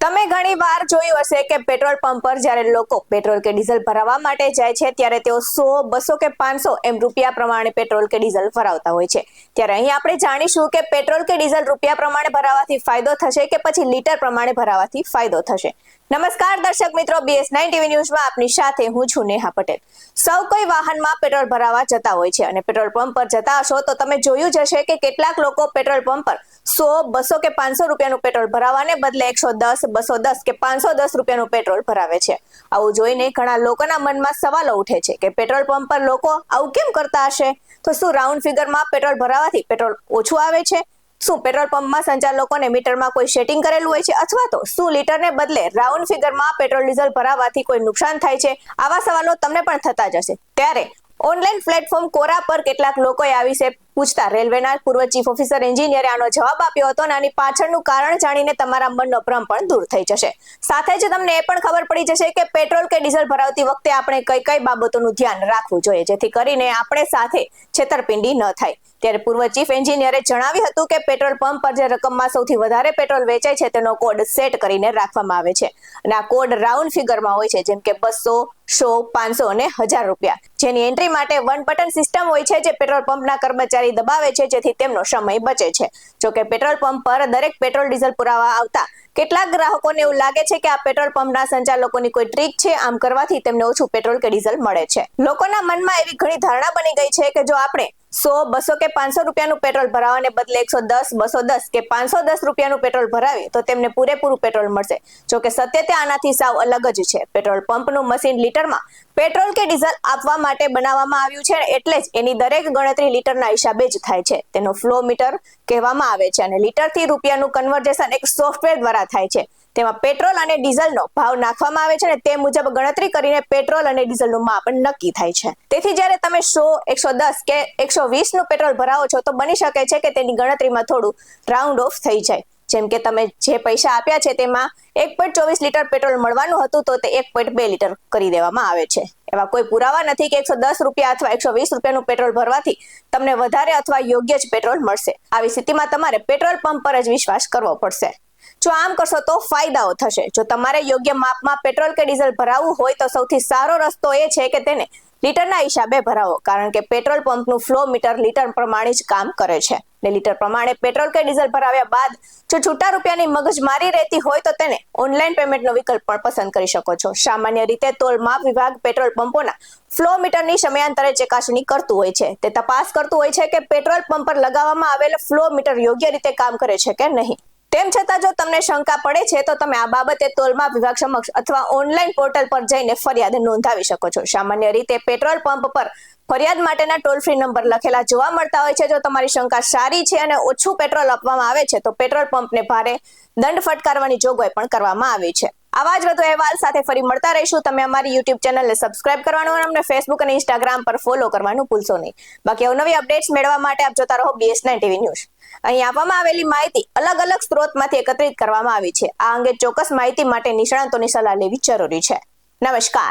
તમે ઘણી વાર જોયું હશે કે પેટ્રોલ પંપ પર જ્યારે લોકો પેટ્રોલ કે ડીઝલ ભરાવવા માટે જાય છે, ત્યારે તેઓ સો, બસો કે પાંચસો એમ રૂપિયા પ્રમાણે પેટ્રોલ કે ડીઝલ ભરાવતા હોય છે. ત્યારે અહીં આપણે જાણીશું કે પેટ્રોલ કે ડીઝલ રૂપિયા પ્રમાણે ભરાવાથી ફાયદો થશે કે પછી લીટર પ્રમાણે ભરાવાથી ફાયદો થશે. નમસ્કાર દર્શક મિત્રો બીએસ નાઇન ટીવી ન્યૂઝમાં આપની સાથે હું છું નેહા પટેલ. સૌ કોઈ વાહનમાં પેટ્રોલ ભરાવા જતા હોય છે અને પેટ્રોલ પંપ પર જતા હશો તો તમે જોયું જ હશે કે કેટલાક લોકો પેટ્રોલ પંપ પર સો, બસો કે પાંચસો રૂપિયાનું પેટ્રોલ ભરાવાને બદલે એકસો દસ, બસો દસ કે પાંચસો દસ રૂપિયાનું પેટ્રોલ ભરાવે છે. આવું જોઈને ઘણા લોકોના મનમાં સવાલો ઉઠે છે કે પેટ્રોલ પંપ પર લોકો આવું કેમ કરતા હશે? તો શું રાઉન્ડ ફિગરમાં પેટ્રોલ ભરાવાથી પેટ્રોલ ઓછું આવે છે? શું પેટ્રોલ પંપમાં સંચાલકોને મીટરમાં કોઈ સેટિંગ કરેલું હોય છે અથવા તો શું લીટરને બદલે રાઉન્ડ ફિગરમાં પેટ્રોલ ડીઝલ ભરાવાથી કોઈ નુકસાન થાય છે? આવા સવાલો તમને પણ થતા જ હશે. ત્યારે ઓનલાઈન પ્લેટફોર્મ કોરા પર કેટલાક લોકોએ આ વિશે પૂછતા રેલવેના પૂર્વ ચીફ ઓફિસર એન્જિનિયરે આનો જવાબ આપ્યો હતો અને આની પાછળનું કારણ જાણીને તમારા મનનો ભ્રમ પણ દૂર થઈ જશે. સાથે જ તમને એ પણ ખબર પડી જશે કે પેટ્રોલ કે ડીઝલ ભરાવતી વખતે આપણે કઈ કઈ બાબતોનું ધ્યાન રાખવું જોઈએ, જેથી કરીને આપણે સાથે છેતરપિંડી ન થાય. ત્યારે પૂર્વ ચીફ એન્જિનિયરે જણાવ્યું હતું કે પેટ્રોલ પંપ પર જે રકમમાં સૌથી વધારે પેટ્રોલ વેચાય છે, તેનો કોડ સેટ કરીને રાખવામાં આવે છે. અને આ કોડ રાઉન્ડ ફિગરમાં હોય છે, જેમ કે બસો, સો, પાંચસો અને હજાર રૂપિયા. જેની એન્ટ્રી માટે વન બટન સિસ્ટમ હોય છે, જે પેટ્રોલ પંપના કર્મચારી દબાવે છે, જેથી તેમનો સમય બચે છે. જોકે પેટ્રોલ પંપ પર દરેક પેટ્રોલ ડીઝલ પુરાવા આવતા કેટલાક ગ્રાહકોને એવું લાગે છે કે આ પેટ્રોલ પંપના સંચાલકોની કોઈ ટ્રીક છે, આમ કરવાથી તેમને ઓછું પેટ્રોલ કે ડીઝલ મળે છે. લોકોના મનમાં એવી ઘણી ધારણા બની ગઈ છે કે જો આપણે સો, બસો કે પાંચસો રૂપિયાનું પેટ્રોલ ભરાવાને બદલે એકસો દસ, બસો દસ કે પાંચસો દસ રૂપિયાનું પેટ્રોલ ભરાવીએ તો તેમને પૂરેપૂરું પેટ્રોલ મળશે. જોકે સત્ય તે આનાથી સાવ અલગ જ છે. પેટ્રોલ પંપનું મશીન લીટરમાં પેટ્રોલ કે ડીઝલ આપવા માટે બનાવવામાં આવ્યું છે એટલે જ એની દરેક ગણતરી લીટરના હિસાબે જ થાય છે. તેનો ફ્લો મીટર કહેવામાં આવે છે અને લીટરથી રૂપિયાનું કન્વર્જેશન એક સોફ્ટવેર દ્વારા થાય છે. તેમાં પેટ્રોલ અને ડીઝલનો ભાવ નાખવામાં આવે છે અને તે મુજબ ગણતરી કરીને પેટ્રોલ અને ડીઝલનું માપ નક્કી થાય છે. તેથી જ્યારે તમે સો, એકસો દસ કે એકસો વીસનું પેટ્રોલ ભરાવો છો, તો બની શકે છે કે તેની ગણતરીમાં થોડું રાઉન્ડ ઓફ થઈ જાય. જેમ કે તમે જે પૈસા આપ્યા છે તેમાં એક પોઈન્ટ ચોવીસ લીટર પેટ્રોલ મળવાનું હતું, તો તે એક પોઈન્ટ બે લીટર કરી દેવામાં આવે છે. એવા કોઈ પુરાવા નથી કે એકસો દસ રૂપિયા અથવા એકસો વીસ રૂપિયાનું પેટ્રોલ ભરવાથી તમને વધારે અથવા યોગ્ય જ પેટ્રોલ મળશે. આવી સ્થિતિમાં તમારે પેટ્રોલ પંપ પર જ વિશ્વાસ કરવો પડશે. જો આમ કરશો તો ફાયદાઓ થશે. જો તમારે યોગ્ય માપમાં પેટ્રોલ કે ડીઝલ ભરાવવું હોય તો સૌથી સારો રસ્તો એ છે કે તેને લીટરના હિસાબે ભરાવો. કારણ કે પેટ્રોલ પંપનું ફ્લો મીટર લીટર પ્રમાણે જ કામ કરે છે. ને લીટર પ્રમાણે પેટ્રોલ કે ડીઝલ ભરાવ્યા બાદ જો છૂટા રૂપિયાની મગજમારી રહેતી હોય તો તેને ઓનલાઈન પેમેન્ટનો વિકલ્પ પણ પસંદ કરી શકો છો. સામાન્ય રીતે તોલ માપ વિભાગ પેટ્રોલ પંપોના ફ્લો મીટરની સમયાંતરે ચકાસણી કરતું હોય છે. તે તપાસ કરતું હોય છે કે પેટ્રોલ પંપ પર લગાવવામાં આવેલ ફ્લો મીટર યોગ્ય રીતે કામ કરે છે કે નહીં. તેમ છતાં જો તમને શંકા પડે છે, તો તમે આ બાબતે તોલમાપ વિભાગ સમક્ષ અથવા ઓનલાઈન પોર્ટલ પર જઈને ફરિયાદ નોંધાવી શકો છો. સામાન્ય રીતે પેટ્રોલ પંપ પર ફરિયાદ માટેના ટોલ ફ્રી નંબર લખેલા જોવા મળતા હોય છે. જો તમારી શંકા સારી છે અને ઓછું પેટ્રોલ આપવામાં આવે છે, તો પેટ્રોલ પંપને ભારે દંડ ફટકારવાની જોગવાઈ પણ કરવામાં આવી છે. આવા જ વધુ અહેવાલ સાથે ફરી મળતા રહીશું. તમે અમારી યુટ્યુબ ચેનલને સબસ્ક્રાઇબ કરવાનું અને અમને ફેસબુક અને ઇન્સ્ટાગ્રામ પર ફોલો કરવાનું ભૂલશો નહીં. બાકી અવનવી અપડેટ્સ મેળવવા માટે આપ જોતા રહો બીએસ ટીવી ન્યૂઝ અહીં આપવામાં આવેલી માહિતી અલગ અલગ સ્ત્રોતમાંથી એકત્રિત કરવામાં આવી છે. આ અંગે ચોક્કસ માહિતી માટે નિષ્ણાંતોની સલાહ લેવી જરૂરી છે. નમસ્કાર.